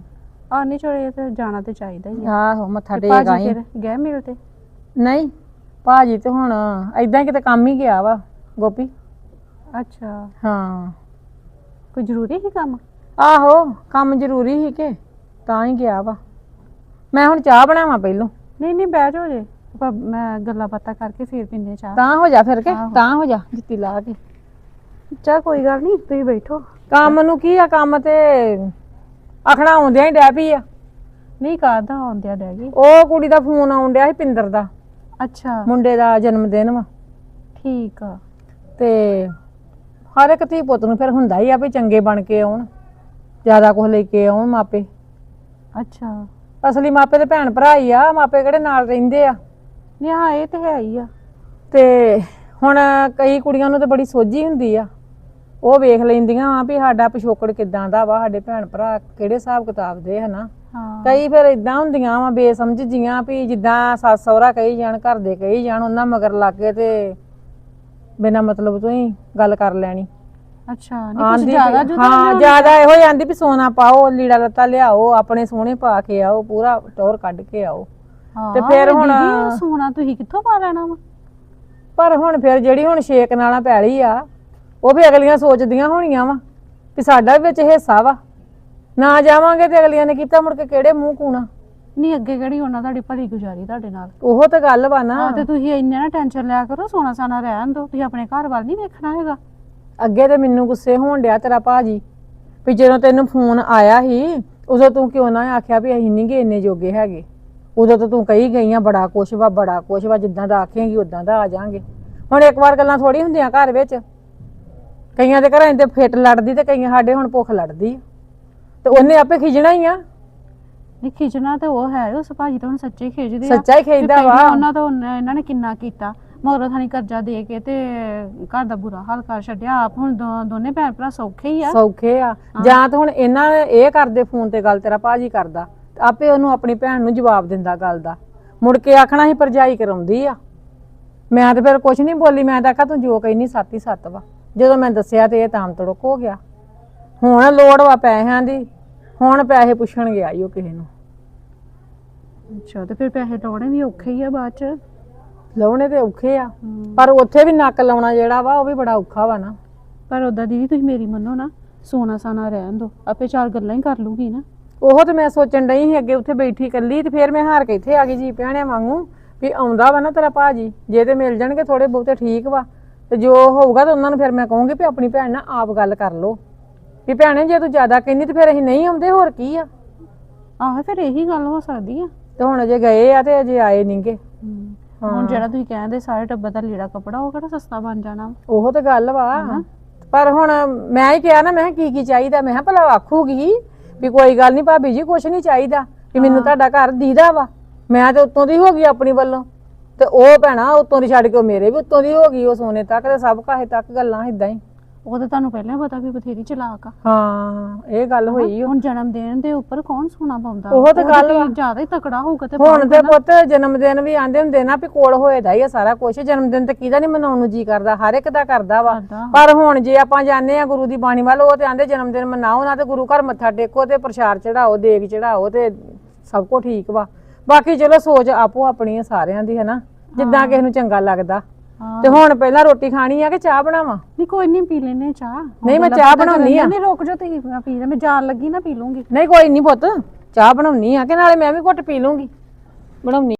ਆ ਨਹੀਂ ਚੋਰੇ ਤੇ ਜਾਣਾ ਤੇ ਚਾਹੀਦਾ ਹੀ ਆ। ਆਹੋ ਮੱਥਾ ਤੇ ਟੇਕ ਭਾਜੀ ਆਈ। ਫਿਰ ਗਏ ਮਿਲ ਤੇ? ਨਹੀਂ ਭਾਜੀ ਤੇ ਹੁਣ ਐਦਾਂ ਕਿਤੇ ਕੰਮ ਹੀ ਗਿਆ ਵਾ ਗੋਪੀ। ਅੱਛਾ। ਹਾਂ। ਕੋਈ ਜ਼ਰੂਰੀ ਹੀ ਕੰਮ? ਆਹੋ ਕੰਮ ਜ਼ਰੂਰੀ ਸੀ ਕਿ ਤਾਂ ਹੀ ਗਿਆ ਵਾ। ਮੈਂ ਹੁਣ ਚਾਹ ਬਣਾਵਾਂ ਪਹਿਲੋਂ। ਨਹੀਂ ਨਹੀਂ ਬਹਿ ਜਾਓ ਜੇ। ਆਪਾਂ ਮੈਂ ਗੱਲਾਂ ਬਾਤਾਂ ਕਰਕੇ ਫਿਰ ਪੀਨੇ ਚਾਹ। ਤਾਂ ਹੋ ਜਾ ਫਿਰ ਕੇ ਆਹੋ। ਤਾਂ ਹੋ ਜਾ ਜੁੱਤੀ ਲਾ ਕੇ। ਚਾਹ ਕੋਈ ਗੱਲ ਨਹੀਂ ਤੁਸੀਂ ਬੈਠੋ। ਕੰਮ ਨੂੰ ਕੀ ਆ ਕੰਮ ਤੇ ਆਖਣਾ ਆਉਂਦਿਆਂ ਹੀ ਡੈ ਪਈ ਆ। ਨਹੀਂ ਕਾਹਦਾ ਆਉਂਦਿਆ ਰਹਿ ਗਈ? ਉਹ ਕੁੜੀ ਦਾ ਫੋਨ ਆਉਣ ਡਿਆ ਸੀ ਪਿੰਦਰ ਦਾ। ਅੱਛਾ। ਮੁੰਡੇ ਦਾ ਜਨਮ ਦਿਨ ਵਾ। ਠੀਕ ਆ। ਤੇ ਹਰ ਇੱਕ ਧੀ ਪੁੱਤ ਨੂੰ ਫਿਰ ਹੁੰਦਾ ਹੀ ਆ ਵੀ ਚੰਗੇ ਬਣ ਕੇ ਆਉਣ ਜ਼ਿਆਦਾ ਕੁਝ ਲੈ ਕੇ ਆਉਣ ਮਾਪੇ। ਅੱਛਾ। ਅਸਲੀ ਮਾਪੇ ਤੇ ਭੈਣ ਭਰਾ ਹੀ ਆ ਮਾਪੇ ਕਿਹੜੇ ਨਾਲ ਰਹਿੰਦੇ ਆ। ਨਹੀਂ ਹਾਂ ਇਹ ਤੇ ਹੈ ਹੀ ਆ। ਤੇ ਹੁਣ ਕਈ ਕੁੜੀਆਂ ਨੂੰ ਤਾਂ ਬੜੀ ਸੋਝੀ ਹੁੰਦੀ ਆ। ਉਹ ਵੇਖ ਲੈਂਦੀਆਂ ਆ ਵੀ ਸਾਡਾ ਪਿਛੋਕੜ ਕਿਦਾਂ ਦਾ ਵਾ ਸਾਡੇ ਭੈਣ ਭਰਾ ਕਿਹੜੇ ਹਿਸਾਬ ਕਿਤਾਬ ਦੇ ਹਨਾ ਹਾਂ। ਕਈ ਫਿਰ ਇਦਾਂ ਹੁੰਦੀਆਂ ਵਾ ਬੇਸਮਝ ਜੀਆਂ ਵੀ ਜਿੱਦਾਂ ਸੱਸ ਸਹੁਰਾ ਕਹੀ ਜਾਣ ਘਰ ਦੇ ਕਹੀ ਜਾਣ ਉਹਨਾਂ ਮਗਰ ਲੱਗ ਕੇ ਤੇ ਬਿਨਾ ਮਤਲਬ ਤੋਂ ਹੀ ਗੱਲ ਕਰ ਲੈਣੀ। ਅੱਛਾ ਨਹੀਂ ਕੁਝ ਆਂਦੀ ਜ਼ਿਆਦਾ ਵੀ- ਜੁਦਾ ਹਾਂ ਜ਼ਿਆਦਾ ਇਹੋ ਹੀ ਆਂਦੀ ਵੀ ਸੋਨਾ ਪਾਓ ਲੀੜਾ ਲੱਤਾ ਲਿਆਓ ਆਪਣੇ ਸੋਹਣੇ ਪਾ ਕੇ ਆਓ ਪੂਰਾ ਟੌਰ ਕੱਢ ਕੇ ਆਓ। ਤੇ ਫਿਰ ਹੁਣ- ਸੋਨਾ ਤੁਸੀਂ ਕਿੱਥੋਂ ਪਾ ਲੈਣਾ ਵਾ? ਪਰ ਹੁਣ ਫਿਰ ਜਿਹੜੀ ਹੁਣ ਛੇਕ ਨਾਲਾਂ ਪੈਲੀ ਆ ਉਹ ਵੀ ਅਗਲੀਆਂ ਸੋਚਦੀਆਂ ਹੋਣੀਆਂ ਵਾ ਵੀ ਸਾਡਾ ਵੀ ਵਿੱਚ ਹਿੱਸਾ ਵਾ। ਨਾ ਜਾਵਾਂਗੇ ਤੇ ਅਗਲੀਆਂ ਨੇ ਕੀਤਾ ਮੁੜ ਕੇ ਕਿਹੜੇ ਮੂੰਹ ਕੂਣਾ? ਨਹੀਂ ਅੱਗੇ ਕਿਹੜੀ ਉਹਨਾਂ ਤੁਹਾਡੀ ਭਲੀ ਗੁਜ਼ਾਰੀ ਤੁਹਾਡੇ ਨਾਲ? ਉਹ ਤਾਂ ਗੱਲ ਵਾ ਨਾ। ਹਾਂ ਤੇ ਤੁਸੀਂ ਇੰਨਾ ਨਾ ਟੈਨਸ਼ਨ ਲਿਆ ਕਰੋ ਸੋਨਾ ਸਾਨਾ ਰਹਿਣ ਦਿਓ ਤੁਸੀਂ ਆਪਣੇ ਘਰ ਵੱਲ ਨਹੀਂ ਵੇਖਣਾ ਹੈਗਾ। ਅੱਗੇ ਤੇ ਮੈਨੂੰ ਗੁੱਸੇ ਹੋਣ ਡਿਆ ਤੇਰਾ ਭਾਜੀ ਵੀ ਜਦੋਂ ਤੈਨੂੰ ਫੋਨ ਆਇਆ ਸੀ ਉਦੋਂ ਤੂੰ ਕਿਉਂ ਨਾ ਆਖਿਆ ਵੀ ਅਸੀਂ ਨਹੀਂ ਗੇ ਇੰਨੇ ਜੋਗੇ ਹੈਗੇ। ਉਦੋਂ ਤਾਂ ਤੂੰ ਕਹੀ ਗਈਆਂ ਬੜਾ ਕੁਛ ਵਾ ਬੜਾ ਕੁਛ ਵਾ ਜਿੱਦਾਂ ਦਾ ਆਖੇਂਗੀ ਉਦਾਂ ਦਾ ਆ ਜਾਾਂਗੇ। ਹੁਣ ਇੱਕ ਵਾਰ ਗੱਲਾਂ ਥੋੜੀ ਹੁੰਦੀਆਂ ਘਰ ਵਿੱਚ। ਕਈਆਂ ਦੇ ਘਰਾਂ 'ਚ ਫਿੱਟ ਲੜਦੀ ਤੇ ਕਈਆਂ ਸਾਡੇ ਹੁਣ ਭੁੱਖ ਲੜਦੀ ਆ। ਤੇ ਉਹਨੇ ਆਪੇ ਖਿਜਣਾ ਹੀ ਆ। ਨਹੀਂ ਖਿਜਣਾ ਤੇ ਉਹ ਹੈ ਉਸ ਭਾਜੀ ਤਾਂ ਹੁਣ ਸੱਚੇ ਖਿਜਦੇ ਆ। ਸੱਚਾ ਹੀ ਖਿਜਦਾ ਵਾ। ਉਹਨਾਂ ਤੋਂ ਉਹਨੇ- ਇਹਨਾਂ ਨੇ ਕਿੰਨਾ ਕੀਤਾ। ਮਗਰੋਂ ਥਾਣੀ ਕਰਜ਼ਾ ਦੇ ਕੇ ਤੇ ਘਰ ਦਾ ਬੁਰਾ ਹਾਲ ਕਰ ਛੱਡਿਆ। ਆਪ ਹੁਣ ਦੋ- ਦੋਨੇ ਭੈਣ ਭਰਾ ਸੌਖੇ ਹੀ ਆ। ਸੌਖੇ ਆ। ਜਾਂ ਤਾਂ ਹੁਣ ਇਹਨਾਂ ਇਹ ਕਰਦੇ ਫੋਨ ਤੇ ਗੱਲ ਤੇਰਾ ਭਾਜੀ ਕਰਦਾ। ਤੇ ਆਪੇ ਉਹਨੂੰ ਆਪਣੀ ਭੈਣ ਨੂੰ ਜਵਾਬ ਦਿੰਦਾ ਗੱਲ ਦਾ। ਮੁੜ ਕੇ ਆਖਣਾ ਸੀ ਪਰਜਾਈ ਕਰਾਉਂਦੀ ਆ। ਮੈਂ ਤਾਂ ਫਿਰ ਕੁਝ ਨਹੀਂ ਬੋਲੀ। ਮੈਂ ਤਾਂ ਆਖਿਆ ਤੂੰ ਜੋ ਕਹਿੰਦੀ ਸੱਤ ਹੀ ਸੱਤ ਵਾ। ਜਦੋਂ ਮੈਂ ਦੱਸਿਆ ਤੇ ਇਹ ਤਾਮ ਤੜਕ ਹੋ ਗਿਆ। ਹੁਣ ਲੋੜ ਵਾ ਪੈਸਿਆਂ ਦੀ। ਹੁਣ ਪੈਸੇ ਪੁੱਛਣ ਗਿਆ ਈ ਉਹ ਕਿਸੇ ਨੂੰ। ਅੱਛਾ ਤੇ ਫਿਰ ਪੈਸੇ ਲਾਉਣੇ ਵੀ ਔਖੇ ਹੀ ਆ ਬਾਅਦ ਚ। ਲਾਉਣੇ ਤੇ ਔਖੇ ਆ ਪਰ ਉੱਥੇ ਵੀ ਨੱਕ ਲਾਉਣਾ ਜਿਹੜਾ ਵਾ ਉਹ ਵੀ ਬੜਾ ਔਖਾ ਵਾ ਨਾ। ਪਰ ਉਦਾਂ ਦੀਦੀ ਤੁਸੀਂ ਮੇਰੀ ਮੰਨੋ ਨਾ ਸੋਨਾ ਸਾਨਾ ਰਹਿਣ ਦਿਓ ਆਪੇ ਚਾਰ ਗੱਲਾਂ ਹੀ ਕਰ ਲੂਗੀ ਨਾ। ਉਹ ਤੇ ਮੈਂ ਸੋਚਣ ਡਈ ਸੀ ਅੱਗੇ ਉੱਥੇ ਬੈਠੀ ਇਕੱਲੀ ਤੇ ਫਿਰ ਮੈਂ ਹਾਰ ਕੇ ਇੱਥੇ ਆ ਗਈ ਜੀ ਪਿਆਣਿਆਂ ਵਾਂਗੂ ਵੀ ਆਉਂਦਾ ਵਾ ਨਾ ਤੇਰਾ ਭਾਜੀ ਜੇ ਤੇ ਮਿਲ ਜਾਣਗੇ ਥੋੜੇ ਬਹੁਤੇ ਠੀਕ ਵਾ ਤੇ ਜੋ ਹੋਊਗਾ ਤਾਂ ਉਹਨਾਂ ਨੂੰ ਫਿਰ ਮੈਂ ਕਹੂੰਗੀ ਵੀ ਆਪਣੀ ਭੈਣ ਨਾਲ ਆਪ ਗੱਲ ਕਰ ਲਓ। ਵੀ ਭੈਣੇ ਜੇ ਤੂੰ ਜ਼ਿਆਦਾ ਕਹਿੰਦੀ ਤੇ ਫਿਰ ਅਸੀਂ ਨਹੀਂ ਆਉਂਦੇ ਹੋਰ ਕੀ ਆ? ਆਹੋ ਫਿਰ ਇਹੀ ਗੱਲ ਹੋ ਸਕਦੀ ਆ। ਤੇ ਹੁਣ ਅਜੇ ਗਏ ਆ ਤੇ ਅਜੇ ਆਏ ਨਹੀਂਗੇ ਹੁਣ ਜਿਹੜਾ ਤੁਸੀਂ ਕਹਿੰਦੇ ਸਾਰੇ ਟੱਬਰ ਦਾ ਲੀੜਾ ਕਪੜਾ ਉਹ ਕਿਹੜਾ ਸਸਤਾ ਬਣ ਜਾਣਾ? ਉਹ ਤੇ ਗੱਲ ਵਾ। ਪਰ ਹੁਣ ਮੈਂ ਹੀ ਕਿਹਾ ਨਾ ਮੈਂ ਕੀ ਕੀ ਚਾਹੀਦਾ? ਮੈਂ ਭਲਾ ਆਖੂਗੀ ਵੀ ਕੋਈ ਗੱਲ ਨਹੀਂ ਭਾਬੀ ਜੀ ਕੁਛ ਨਹੀਂ ਚਾਹੀਦਾ ਕਿ ਮੈਨੂੰ ਤੁਹਾਡਾ ਘਰ ਦੀਦਾ ਵਾ। ਮੈਂ ਤੇ ਉੱਤੋਂ ਦੀ ਹੋ ਗਈ ਆਪਣੀ ਵੱਲੋਂ। ਤੇ ਉਹ ਭੈਣਾ ਉੱਤੋਂ ਦੀ ਛੱਡ ਕੇ ਮੇਰੇ ਵੀ ਉੱਤੋਂ ਦੀ ਹੋ ਗਈ ਉਹ ਸੋਨੇ ਤੱਕ ਤੇ ਸਭ ਕਾਹੇ ਤੱਕ ਗੱਲਾਂ ਇਦਾਂ ਹੀ। ਉਹ ਤਾਂ ਤੁਹਾਨੂੰ ਪਹਿਲਾਂ ਪਤਾ ਵੀ ਬਥੇਰੀ ਚਲਾਕ ਆ ਹਾਂ ਇਹ ਗੱਲ ਹੋਈ। ਹੁਣ ਜਨਮ ਦਿਨ ਦੇ ਉੱਪਰ ਕੌਣ ਸੋਨਾ ਪਾਉਂਦਾ ਉਹ ਤਾਂ ਗੱਲ। ਜ਼ਿਆਦਾ ਹੀ ਤਕੜਾ ਹੋਊਗਾ ਤੇ ਹੁਣ ਤੇ ਪੁੱਤ ਜਨਮ ਦਿਨ ਵੀ ਆਂਦੇ ਹੁੰਦੇ ਨਾ ਵੀ ਕੋਲ ਹੋਏਦਾ ਹੀ ਆ ਸਾਰਾ ਕੁਝ ਜਨਮ ਦਿਨ ਤੇ ਕਿਹਦਾ ਨਹੀਂ ਮਨਾਉਣ ਨੂੰ ਜੀ ਕਰਦਾ ਹਰ ਇੱਕ ਦਾ ਕਰਦਾ ਵਾ। ਪਰ ਹੁਣ ਜੇ ਆਪਾਂ ਜਾਂਦੇ ਆ ਗੁਰੂ ਦੀ ਬਾਣੀ ਵੱਲ ਉਹ ਤੇ ਆਂਦੇ ਜਨਮ ਦਿਨ ਮਨਾਓ ਨਾ ਤੇ ਗੁਰੂ ਘਰ ਮੱਥਾ ਟੇਕੋ ਤੇ ਪ੍ਰਸ਼ਾਦ ਚੜਾਓ ਦੇਗ ਚੜਾਓ ਤੇ ਸਭ ਕੁਝ ਠੀਕ ਵਾ ਬਾਕੀ ਚਲੋ ਸੋਚ ਆਪੋ ਆਪਣੀ ਸਾਰਿਆਂ ਦੀ ਹਨਾ ਜਿੱਦਾਂ ਕਿਸੇ ਨੂੰ ਚੰਗਾ ਲੱਗਦਾ ਹਾਂ। ਤੇ ਹੁਣ ਪਹਿਲਾਂ ਰੋਟੀ ਖਾਣੀ ਆ ਕਿ ਚਾਹ ਬਣਾਵਾਂ? ਨਹੀਂ ਕੋਈ ਨਹੀਂ ਪੀ ਲੈਨੇ ਚਾਹ। ਨਹੀਂ, ਮੈਂ ਚਾਹ ਬਣਾਉਣੀ ਆ। ਨਹੀਂ ਰੁਕ ਜਾਓ ਤੁਸੀਂ ਮੈਂ ਪੀ ਲੈ। ਮੈਂ ਜਾਣ ਲੱਗੀ ਨਾ ਪੀ ਲੂੰਗੀ। ਨਹੀਂ ਕੋਈ ਨਹੀਂ ਪੁੱਤ ਚਾਹ ਬਣਾਉਣੀ ਆ ਕਿ ਨਾਲੇ ਮੈਂ ਵੀ ਘੁੱਟ ਪੀ ਲੂੰਗੀ। ਬਣਾਉਣੀ